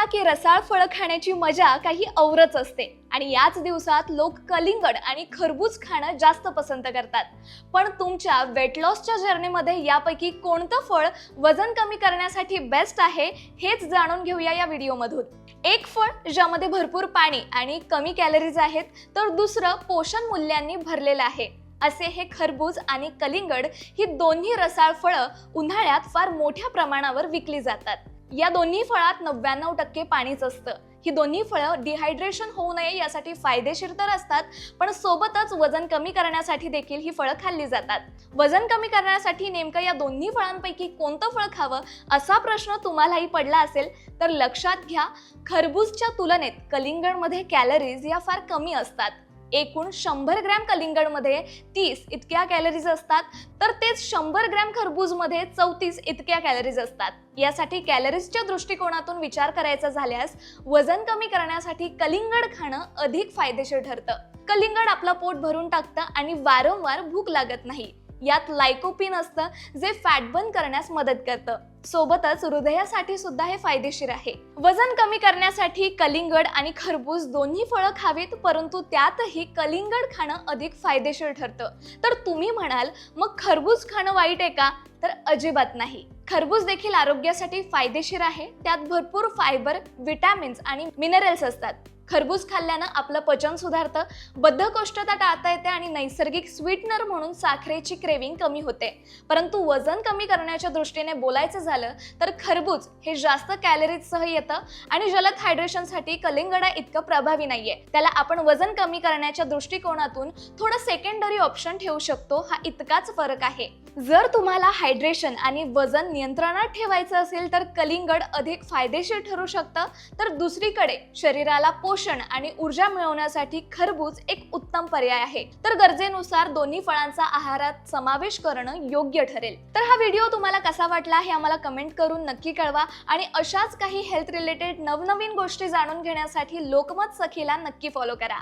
म्हणा की रसाळ फळं खाण्याची मजा काही औरच असते. आणि याच दिवसात लोक कलिंगड आणि खरबूज खाणं जास्त पसंत करतात. पण तुमच्या वेट लॉसच्या जर्नीमध्ये यापैकी कोणतं फळ वजन कमी करण्यासाठी बेस्ट आहे हेच जाणून घेऊया या व्हिडिओमधून. एक फळ ज्यामध्ये भरपूर पाणी आणि कमी कॅलरीज आहेत तर दुसरं पोषण मूल्यांनी भरलेलं आहे. असे हे खरबूज आणि कलिंगड ही दोन्ही रसाळ फळं उन्हाळ्यात फार मोठ्या प्रमाणावर विकली जातात. या दोन्ही फळात नव्याण्णव टक्के पाणीच असतं. ही दोन्ही फळं डिहायड्रेशन होऊ नये यासाठी फायदेशीर तर असतात पण सोबतच वजन कमी करण्यासाठी देखील ही फळं खाल्ली जातात. वजन कमी करण्यासाठी नेमकं या दोन्ही फळांपैकी कोणतं फळ खावं असा प्रश्न तुम्हालाही पडला असेल तर लक्षात घ्या खरबूजच्या तुलनेत कलिंगडमध्ये कॅलरीज या फार कमी असतात. एकूण शंभर ग्रॅम कलिंगडमध्ये तीस इतक्या कॅलरीज असतात. तर तेच शंभर ग्रॅम खरबूजमध्ये चौतीस इतक्या कॅलरीज असतात. यासाठी कॅलरीजच्या दृष्टिकोनातून विचार करायचा झाल्यास वजन कमी करण्यासाठी कलिंगड खाणं अधिक फायदेशीर ठरतं. कलिंगड आपलं पोट भरून टाकतं आणि वारंवार भूक लागत नाही. यात लायकोपिन असतं जे फॅट बर्न करण्यास मदत करतं. सोबतच हृदयासाठी सुद्धा हे फायदेशीर आहे. वजन कमी करण्यासाठी कलिंगड आणि खरबूज दोन्ही फळं खावीत परंतु त्यातही कलिंगड खाणं अधिक फायदेशीर ठरतं. तर तुम्ही म्हणाल मग खरबूज खाणं वाईट आहे का? तर अजिबात नाही. खरबूज देखील आरोग्यासाठी फायदेशीर आहे. त्यात भरपूर फायबर विटॅमिन्स आणि मिनरल्स असतात. खरबूज खाल्ल्यानं आपलं पचन सुधारतं बद्धकोष्ठता टाळता येते आणि नैसर्गिक स्वीटनर म्हणून साखरेची क्रेविंग कमी होते. परंतु वजन कमी करण्याच्या दृष्टीने बोलायचं झालं तर खरबूज हे जास्त कॅलरीजसह येतं आणि जलद हायड्रेशनसाठी कलिंगडा इतकं प्रभावी नाहीये. त्याला आपण वजन कमी करण्याच्या दृष्टिकोनातून थोडं सेकंडरी ऑप्शन ठेवू शकतो हा इतकाच फरक आहे. जर तुम्हाला हायड्रेशन आणि वजन नियंत्रणात ठेवायचं असेल तर कलिंगड अधिक फायदेशीर ठरू शकतं. तर दुसरीकडे शरीराला पोष पोषण आणि ऊर्जा मिळवण्यासाठी खरबूज एक उत्तम पर्याय आहे. तर गरजेनुसार दोन्ही फळांचा आहारात समावेश करणं योग्य ठरेल. तर हा व्हिडिओ तुम्हाला कसा वाटला हे आम्हाला कमेंट करून नक्की कळवा आणि अशाच काही हेल्थ रिलेटेड नवनवीन गोष्टी जाणून घेण्यासाठी लोकमत सखीला नक्की फॉलो करा.